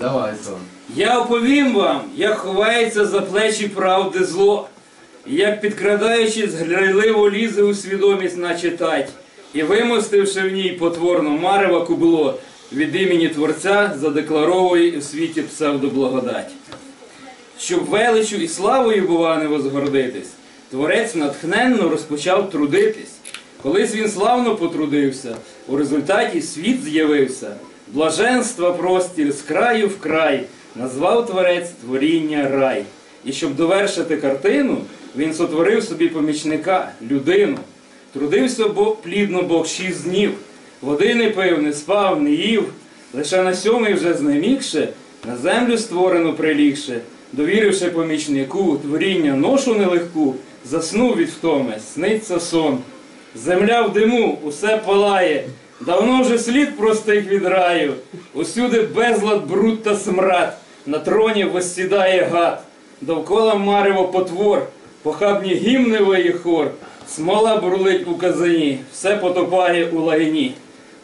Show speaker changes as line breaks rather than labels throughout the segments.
Давай, сон.
Я оповім вам, як ховається за плечі правди зло, як підкрадаючись, грайливо лізе у свідомість наче тать, і вимостивши в ній потворно марева кубло, від імені Творця задекларовує у світі псевдоблагодать. Щоб величу і славою, бува, не возгордитись, творець натхненно розпочав трудитись. Колись він славно потрудився, у результаті світ з'явився. Блаженства простір з краю в край, назвав творець творіння рай. І щоб довершити картину, він сотворив собі помічника, людину. Трудився Бог, плідно Бог шість днів, води не пив, не спав, не їв. Лише на сьомий вже знемігше, на землю створено прилігше, довіривши помічнику творіння ношу нелегку, заснув від втоми, сниться сон. Земля в диму, усе палає, давно вже слід простих від раю, усюди безлад, бруд та смрад, на троні воссідає гад, довкола марево потвор, похабні гімни виє хор, смола бурлить у казані, все потопає у лагині.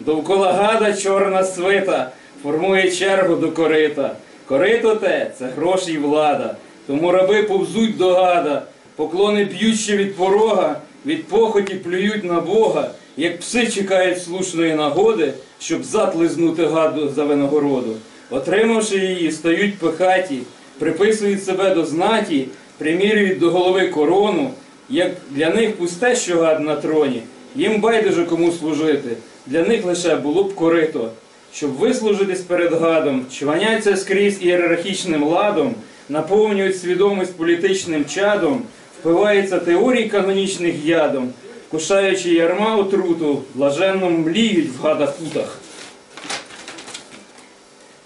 Довкола гада чорна свита, формує чергу до корита. Корито те це гроші й влада, тому раби повзуть до гада, поклони б'ють ще від порога, від похоті плюють на Бога, як пси чекають слушної нагоди, щоб зад лизнути гаду за винагороду. Отримавши її, стають пихаті, приписують себе до знаті, примірюють до голови корону, як для них пусте, що гад на троні, їм байдуже кому служити, для них лише було б корито. Щоб вислужитись перед гадом, чваняться скрізь ієрархічним ладом, наповнюють свідомість політичним чадом, впиваються теорій канонічних ядом, кушаючи ярма отруту, блаженно мліють в гадах-путах.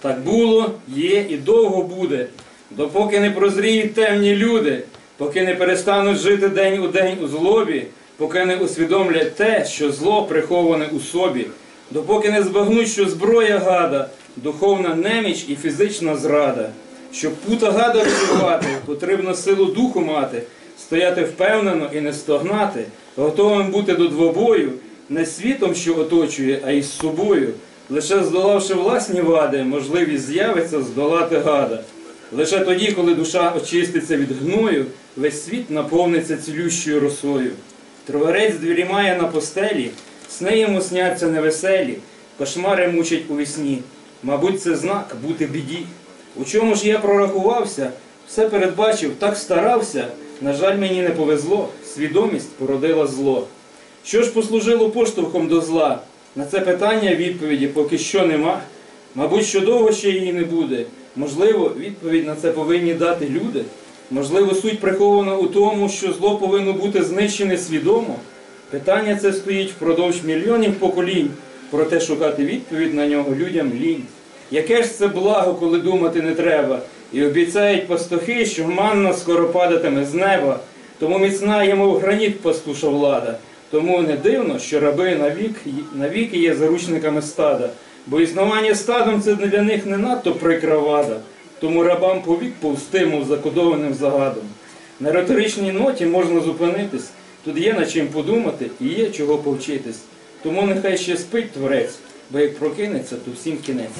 Так було, є і довго буде, допоки не прозріють темні люди, поки не перестануть жити день у день у злобі, поки не усвідомлять те, що зло приховане у собі, допоки не збагнуть, що зброя гада, духовна неміч і фізична зрада. Щоб пута гада розірвати, потрібно силу духу мати, стояти впевнено і не стогнати, готовим бути до двобою, не світом, що оточує, а із собою. Лише здолавши власні вади, можливість з'явиться здолати гада. Лише тоді, коли душа очиститься від гною, весь світ наповниться цілющою росою. Троварець двірімає на постелі, сни йому сняться невеселі, кошмари мучать у вісні. Мабуть, це знак бути біді. У чому ж я прорахувався, все передбачив, так старався. На жаль, мені не повезло, свідомість породила зло. Що ж послужило поштовхом до зла? На це питання відповіді поки що нема. Мабуть, що довго ще її не буде. Можливо, відповідь на це повинні дати люди. Можливо, суть прихована у тому, що зло повинно бути знищене свідомо. Питання це стоїть впродовж мільйонів поколінь, проте шукати відповідь на нього людям лінь. Яке ж це благо, коли думати не треба, і обіцяють пастухи, що манна скоро падатиме з неба, тому міцна є, мов граніт пастуша влада. Тому не дивно, що раби навік, навіки є заручниками стада, бо існування стадом це для них не надто прикра вада, тому рабам повік повсти, мов закодованим загадом. На риторичній ноті можна зупинитись, тут є над чим подумати і є чого повчитись. Тому нехай ще спить творець, бо як прокинеться, то всім кінець.